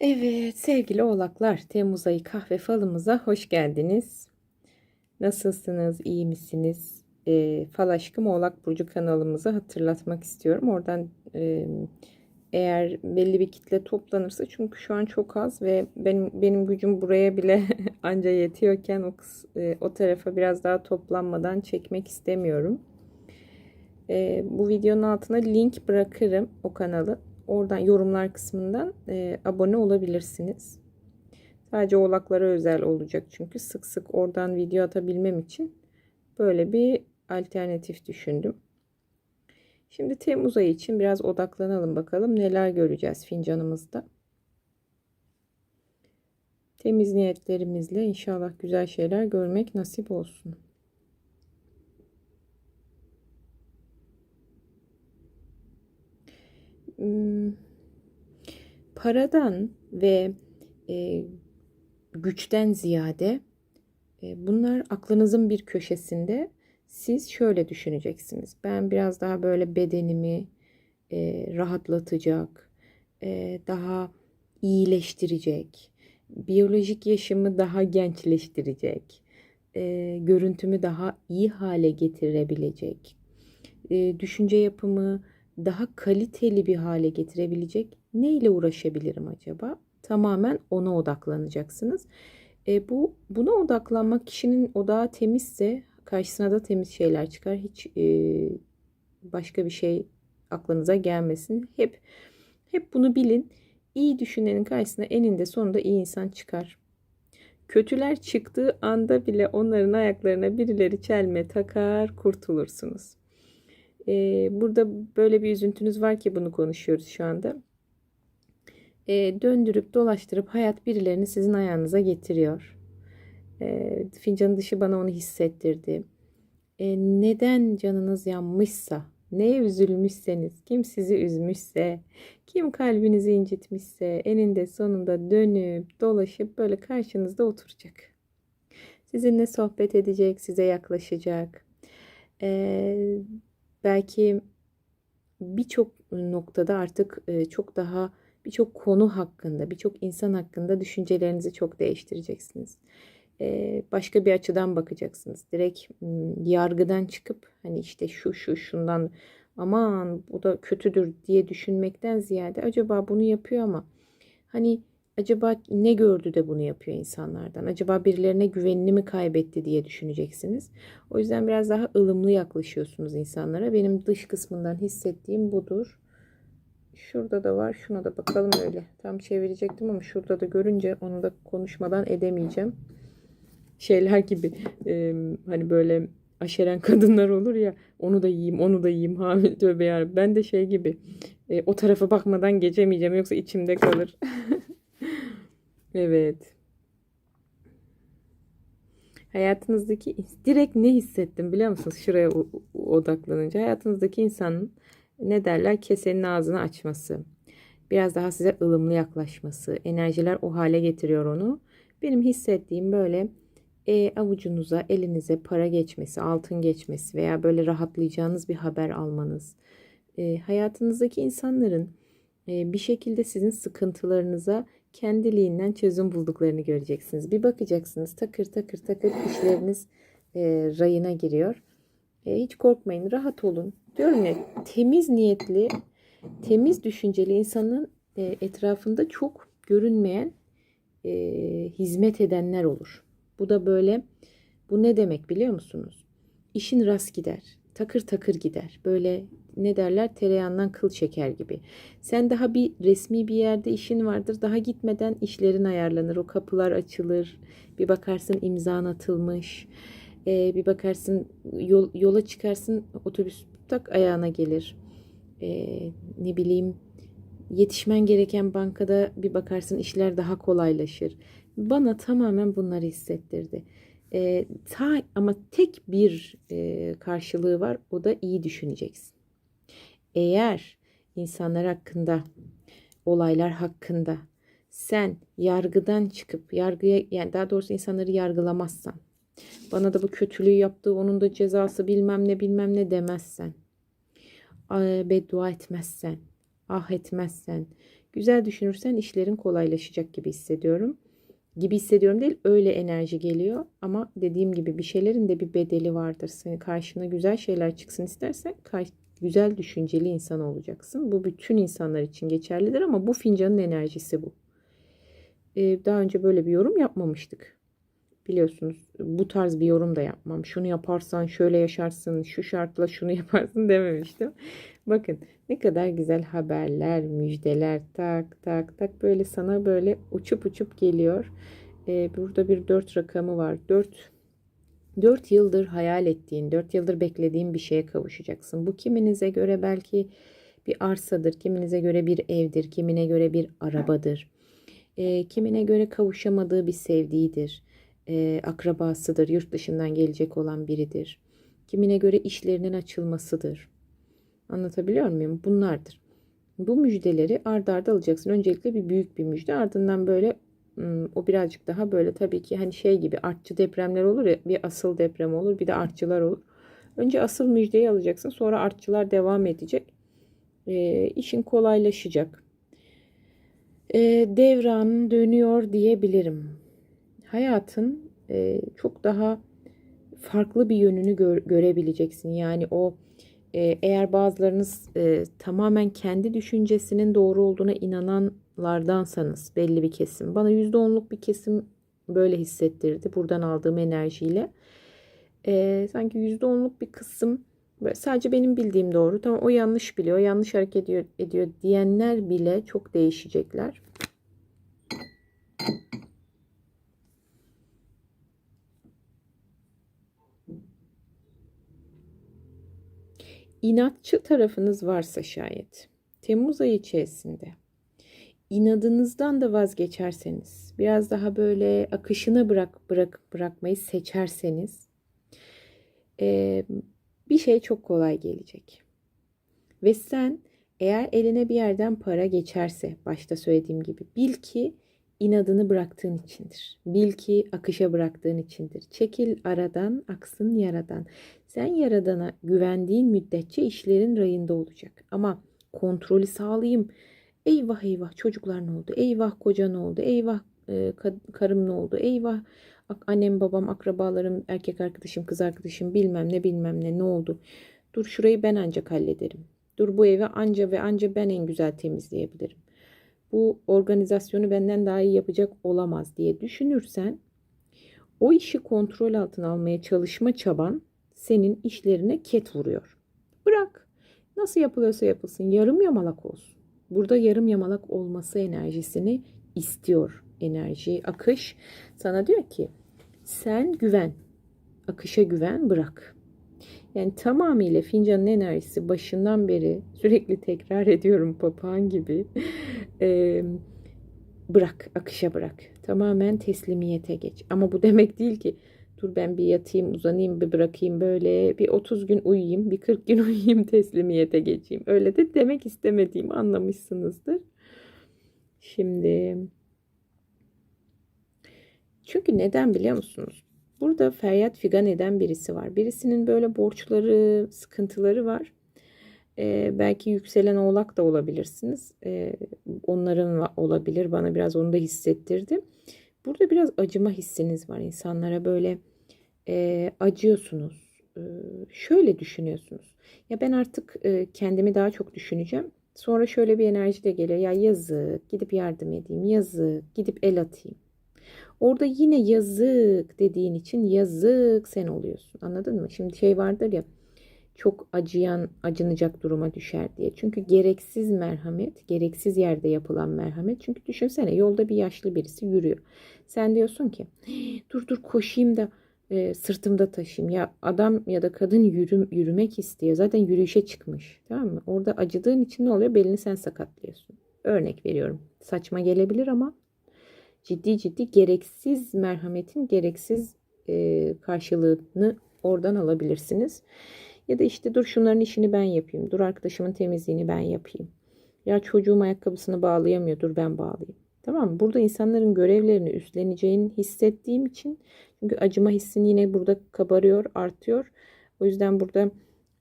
Evet sevgili oğlaklar Temmuz ayı kahve falımıza hoş geldiniz. Nasılsınız? iyi misiniz? E, Fal Aşkım Oğlak Burcu kanalımızı hatırlatmak istiyorum. Oradan e, eğer belli bir kitle toplanırsa çünkü şu an çok az ve benim benim gücüm buraya bile anca yetiyorken o kıs, e, o tarafa biraz daha toplanmadan çekmek istemiyorum. E, bu videonun altına link bırakırım o kanalı oradan yorumlar kısmından e, abone olabilirsiniz. Sadece oğlaklara özel olacak çünkü sık sık oradan video atabilmem için böyle bir alternatif düşündüm. Şimdi Temmuz ayı için biraz odaklanalım bakalım neler göreceğiz fincanımızda. Temiz niyetlerimizle inşallah güzel şeyler görmek nasip olsun. Paradan ve e, güçten ziyade e, bunlar aklınızın bir köşesinde siz şöyle düşüneceksiniz. Ben biraz daha böyle bedenimi e, rahatlatacak, e, daha iyileştirecek, biyolojik yaşımı daha gençleştirecek, e, görüntümü daha iyi hale getirebilecek, e, düşünce yapımı daha kaliteli bir hale getirebilecek ne ile uğraşabilirim acaba? Tamamen ona odaklanacaksınız. E, bu buna odaklanmak kişinin odağı temizse karşısına da temiz şeyler çıkar. Hiç e, başka bir şey aklınıza gelmesin. Hep hep bunu bilin. İyi düşünenin karşısına eninde sonunda iyi insan çıkar. Kötüler çıktığı anda bile onların ayaklarına birileri çelme takar, kurtulursunuz. Ee, burada böyle bir üzüntünüz var ki bunu konuşuyoruz şu anda. Ee, döndürüp dolaştırıp hayat birilerini sizin ayağınıza getiriyor. Ee, fincanın dışı bana onu hissettirdi. Ee, neden canınız yanmışsa, neye üzülmüşseniz, kim sizi üzmüşse, kim kalbinizi incitmişse eninde sonunda dönüp dolaşıp böyle karşınızda oturacak. Sizinle sohbet edecek, size yaklaşacak. Ee, belki birçok noktada artık e, çok daha birçok konu hakkında, birçok insan hakkında düşüncelerinizi çok değiştireceksiniz. E, başka bir açıdan bakacaksınız. Direkt yargıdan çıkıp hani işte şu şu şundan aman bu da kötüdür diye düşünmekten ziyade acaba bunu yapıyor ama hani acaba ne gördü de bunu yapıyor insanlardan? Acaba birilerine güvenini mi kaybetti diye düşüneceksiniz. O yüzden biraz daha ılımlı yaklaşıyorsunuz insanlara. Benim dış kısmından hissettiğim budur. Şurada da var. Şuna da bakalım öyle. Tam çevirecektim ama şurada da görünce onu da konuşmadan edemeyeceğim. Şeyler gibi e, hani böyle aşeren kadınlar olur ya onu da yiyeyim onu da yiyeyim hamile tövbe ya ben de şey gibi e, o tarafa bakmadan geçemeyeceğim yoksa içimde kalır. Evet. Hayatınızdaki direkt ne hissettim biliyor musunuz? Şuraya odaklanınca hayatınızdaki insanın ne derler kesenin ağzını açması. Biraz daha size ılımlı yaklaşması. Enerjiler o hale getiriyor onu. Benim hissettiğim böyle e, avucunuza, elinize para geçmesi, altın geçmesi veya böyle rahatlayacağınız bir haber almanız. E, hayatınızdaki insanların e, bir şekilde sizin sıkıntılarınıza kendiliğinden çözüm bulduklarını göreceksiniz. Bir bakacaksınız takır takır takır işleriniz e, rayına giriyor. E, hiç korkmayın, rahat olun. Diyorum ya temiz niyetli, temiz düşünceli insanın e, etrafında çok görünmeyen e, hizmet edenler olur. Bu da böyle, bu ne demek biliyor musunuz? İşin rast gider, takır takır gider. Böyle ne derler tereyağından kıl çeker gibi. Sen daha bir resmi bir yerde işin vardır. Daha gitmeden işlerin ayarlanır. O kapılar açılır. Bir bakarsın imzan atılmış. Ee, bir bakarsın yol, yola çıkarsın otobüs tak ayağına gelir. Ee, ne bileyim yetişmen gereken bankada bir bakarsın işler daha kolaylaşır. Bana tamamen bunları hissettirdi. E, ta, ama tek bir e, karşılığı var o da iyi düşüneceksin. Eğer insanlar hakkında, olaylar hakkında sen yargıdan çıkıp yargıya yani daha doğrusu insanları yargılamazsan bana da bu kötülüğü yaptı onun da cezası bilmem ne bilmem ne demezsen beddua etmezsen ah etmezsen Güzel düşünürsen işlerin kolaylaşacak gibi hissediyorum. Gibi hissediyorum değil öyle enerji geliyor. Ama dediğim gibi bir şeylerin de bir bedeli vardır. Senin karşına güzel şeyler çıksın istersen güzel düşünceli insan olacaksın. Bu bütün insanlar için geçerlidir ama bu fincanın enerjisi bu. Ee, daha önce böyle bir yorum yapmamıştık. Biliyorsunuz bu tarz bir yorum da yapmam. Şunu yaparsan şöyle yaşarsın, şu şartla şunu yaparsın dememiştim. Bakın ne kadar güzel haberler, müjdeler tak tak tak böyle sana böyle uçup uçup geliyor. Ee, burada bir dört rakamı var. Dört 4 yıldır hayal ettiğin, 4 yıldır beklediğin bir şeye kavuşacaksın. Bu kiminize göre belki bir arsadır, kiminize göre bir evdir, kimine göre bir arabadır. E, kimine göre kavuşamadığı bir sevdiğidir, e, akrabasıdır, yurt dışından gelecek olan biridir. Kimine göre işlerinin açılmasıdır. Anlatabiliyor muyum? Bunlardır. Bu müjdeleri ardarda arda alacaksın. Öncelikle bir büyük bir müjde ardından böyle Hmm, o birazcık daha böyle tabii ki hani şey gibi artçı depremler olur ya bir asıl deprem olur bir de artçılar olur. Önce asıl müjdeyi alacaksın sonra artçılar devam edecek. E, işin kolaylaşacak. E, devran dönüyor diyebilirim. Hayatın e, çok daha farklı bir yönünü gör, görebileceksin. Yani o e, eğer bazılarınız e, tamamen kendi düşüncesinin doğru olduğuna inanan lardansanız belli bir kesim. Bana %10'luk bir kesim böyle hissettirdi buradan aldığım enerjiyle. Ee, sanki %10'luk bir kısım sadece benim bildiğim doğru. Tamam o yanlış biliyor, yanlış hareket ediyor, ediyor diyenler bile çok değişecekler. İnatçı tarafınız varsa şayet Temmuz ayı içerisinde inadınızdan da vazgeçerseniz, biraz daha böyle akışına bırak bırak bırakmayı seçerseniz e, bir şey çok kolay gelecek. Ve sen eğer eline bir yerden para geçerse başta söylediğim gibi bil ki inadını bıraktığın içindir. Bil ki akışa bıraktığın içindir. Çekil aradan, aksın yaradan. Sen yaradana güvendiğin müddetçe işlerin rayında olacak. Ama kontrolü sağlayayım, Eyvah eyvah çocuklar ne oldu? Eyvah koca ne oldu? Eyvah e, karım ne oldu? Eyvah annem babam akrabalarım erkek arkadaşım kız arkadaşım bilmem ne bilmem ne ne oldu? Dur şurayı ben ancak hallederim. Dur bu evi anca ve anca ben en güzel temizleyebilirim. Bu organizasyonu benden daha iyi yapacak olamaz diye düşünürsen o işi kontrol altına almaya çalışma çaban senin işlerine ket vuruyor. Bırak. Nasıl yapılıyorsa yapılsın. Yarım yamalak olsun. Burada yarım yamalak olması enerjisini istiyor enerji. Akış sana diyor ki sen güven. Akışa güven bırak. Yani tamamıyla fincanın enerjisi başından beri sürekli tekrar ediyorum papağan gibi. Ee, bırak, akışa bırak. Tamamen teslimiyete geç. Ama bu demek değil ki dur ben bir yatayım, uzanayım, bir bırakayım böyle bir 30 gün uyuyayım, bir 40 gün uyuyayım, teslimiyete geçeyim. Öyle de demek istemediğimi anlamışsınızdır. Şimdi çünkü neden biliyor musunuz? Burada feryat figan eden birisi var. Birisinin böyle borçları, sıkıntıları var. Ee, belki yükselen oğlak da olabilirsiniz. Ee, onların olabilir. Bana biraz onu da hissettirdi. Burada biraz acıma hissiniz var. İnsanlara böyle e, acıyorsunuz. E, şöyle düşünüyorsunuz. Ya ben artık e, kendimi daha çok düşüneceğim. Sonra şöyle bir enerji de geliyor. Ya yazık gidip yardım edeyim. Yazık gidip el atayım. Orada yine yazık dediğin için yazık sen oluyorsun. Anladın mı? Şimdi şey vardır ya çok acıyan acınacak duruma düşer diye. Çünkü gereksiz merhamet, gereksiz yerde yapılan merhamet. Çünkü düşünsene yolda bir yaşlı birisi yürüyor. Sen diyorsun ki dur dur koşayım da e, sırtımda taşıyayım. Ya adam ya da kadın yürüm, yürümek istiyor. Zaten yürüyüşe çıkmış. Tamam mı? Orada acıdığın için ne oluyor? Belini sen sakatlıyorsun. Örnek veriyorum. Saçma gelebilir ama ciddi ciddi gereksiz merhametin gereksiz e, karşılığını oradan alabilirsiniz. Ya da işte dur şunların işini ben yapayım. Dur arkadaşımın temizliğini ben yapayım. Ya çocuğum ayakkabısını bağlayamıyor. Dur ben bağlayayım. Tamam mı? Burada insanların görevlerini üstleneceğini hissettiğim için çünkü acıma hissini yine burada kabarıyor, artıyor. O yüzden burada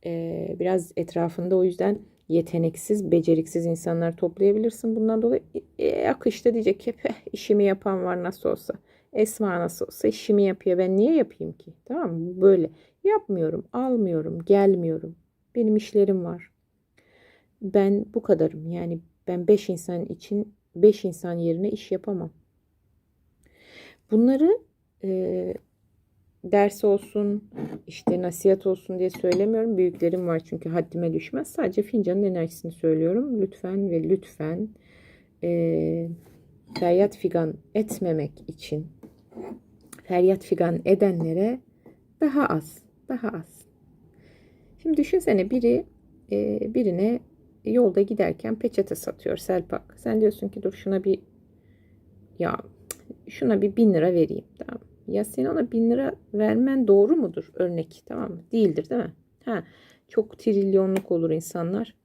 e, biraz etrafında o yüzden yeteneksiz, beceriksiz insanlar toplayabilirsin. Bundan dolayı e, akışta diyecek ki "Peh, işimi yapan var nasıl olsa. Esma nasıl olsa işimi yapıyor. Ben niye yapayım ki? Tamam mı? Böyle yapmıyorum, almıyorum, gelmiyorum. Benim işlerim var. Ben bu kadarım. Yani ben 5 insan için 5 insan yerine iş yapamam. Bunları e, ders olsun, işte nasihat olsun diye söylemiyorum. Büyüklerim var çünkü haddime düşmez. Sadece fincanın enerjisini söylüyorum. Lütfen ve lütfen e, feryat figan etmemek için feryat figan edenlere daha az, daha az. Şimdi düşünsene biri e, birine yolda giderken peçete satıyor Selpak. Sen diyorsun ki dur şuna bir ya şuna bir bin lira vereyim. Tamam. Ya sen ona bin lira vermen doğru mudur? Örnek tamam mı? Değildir değil mi? Ha, çok trilyonluk olur insanlar.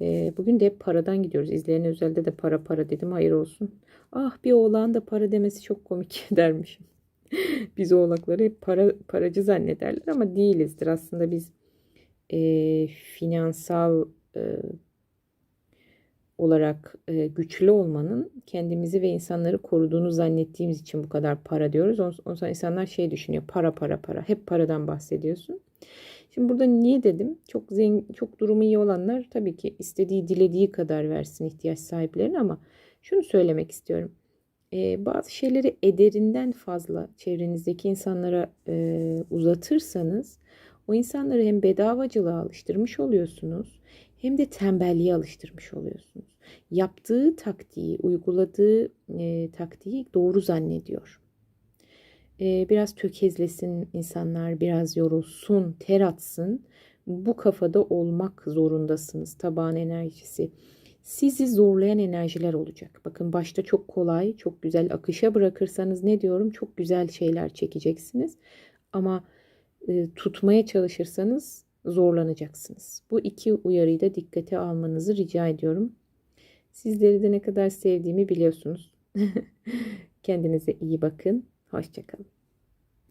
Ee, bugün de hep paradan gidiyoruz. İzleyen özelde de para para dedim. Hayır olsun. Ah bir oğlan da para demesi çok komik dermişim. biz oğlakları hep para paracı zannederler ama değilizdir. Aslında biz e, finansal e, olarak e, güçlü olmanın kendimizi ve insanları koruduğunu zannettiğimiz için bu kadar para diyoruz. Ondan sonra insanlar şey düşünüyor. Para para para. Hep paradan bahsediyorsun. Şimdi burada niye dedim? Çok zengin, çok durumu iyi olanlar tabii ki istediği, dilediği kadar versin ihtiyaç sahiplerine ama şunu söylemek istiyorum. Ee, bazı şeyleri ederinden fazla çevrenizdeki insanlara e, uzatırsanız o insanları hem bedavacılığa alıştırmış oluyorsunuz hem de tembelliğe alıştırmış oluyorsunuz. Yaptığı taktiği, uyguladığı e, taktiği doğru zannediyor. E, biraz tökezlesin insanlar, biraz yorulsun, ter atsın. Bu kafada olmak zorundasınız. Tabağın enerjisi. Sizi zorlayan enerjiler olacak. Bakın başta çok kolay, çok güzel akışa bırakırsanız ne diyorum? Çok güzel şeyler çekeceksiniz. Ama e, tutmaya çalışırsanız zorlanacaksınız. Bu iki uyarıyı da dikkate almanızı rica ediyorum. Sizleri de ne kadar sevdiğimi biliyorsunuz. Kendinize iyi bakın. Hoşçakalın.